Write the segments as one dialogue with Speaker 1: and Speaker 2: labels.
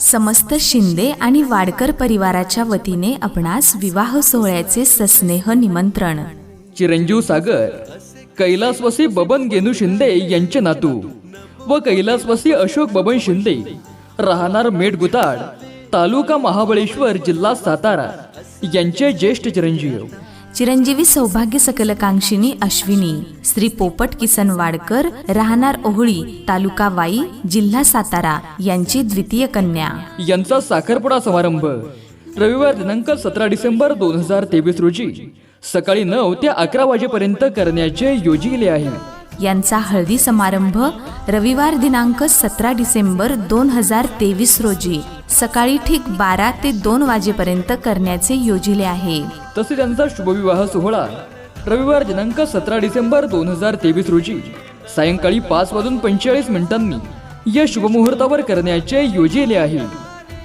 Speaker 1: समस्त शिंदे आणि वाडकर परिवाराच्या वतीने आपणास विवाह सोहळ्याचे सस्नेह निमंत्रण.
Speaker 2: चिरंजीव सागर कैलासवासी बबन गेनू शिंदे यांचे नातू व कैलासवासी अशोक बबन शिंदे राहणार मेटगुताड तालुका महाबळेश्वर जिल्हा सातारा यांचे ज्येष्ठ चिरंजीव.
Speaker 1: चिरंजीवी सौभाग्य सकलकांक्षिणी अश्विनी श्री पोपट किसन वाडकर राहणार ओहळी तालुका वाई जिल्हा सातारा यांची द्वितीय कन्या.
Speaker 2: यांचा साखरपुडा समारंभ रविवार दिनांक सतरा डिसेंबर दोन हजार तेवीस रोजी सकाळी नऊ ते अकरा वाजेपर्यंत करण्याचे योजिले आहे.
Speaker 1: यांचा हळदी समारंभ रविवार दिनांक सतरा डिसेंबर दोन हजार तेवीस रोजी सकाळी ठीक बारा ते दोन वाजेपर्यंत करण्याचे योजिले आहे.
Speaker 2: तसे त्यांचा शुभविवाह सोहळा रविवार दिनांक सतरा डिसेंबर दोन हजार तेवीस रोजी सायंकाळी पाच वाजून पंचेचाळीस मिनिटांनी या शुभमुहूर्तावर करण्याचे योजिले आहे.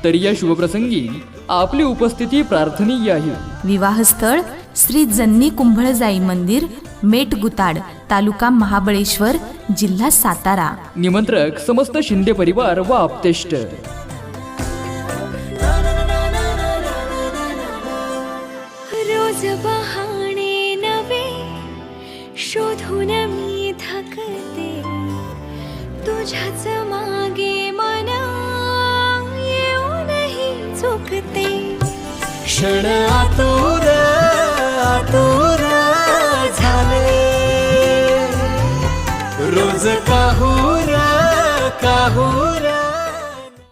Speaker 2: तरी या शुभप्रसंगी आपली उपस्थिती प्रार्थनीय आहे.
Speaker 1: विवाहस्थळ श्री जन्नी कुंभळजाई मंदिर मेट गुताड तालुका महाबळेश्वर जिल्हा सातारा.
Speaker 2: निमंत्रक समस्त शिंदे परिवार व आप्तेष्ट.
Speaker 3: रोज बहाणे नवे शोधून मी थकते. तुझ्याच मागे मन येऊनही चुकते
Speaker 4: क्षण आतुर आतुर झाले. रोज काहूर काहूर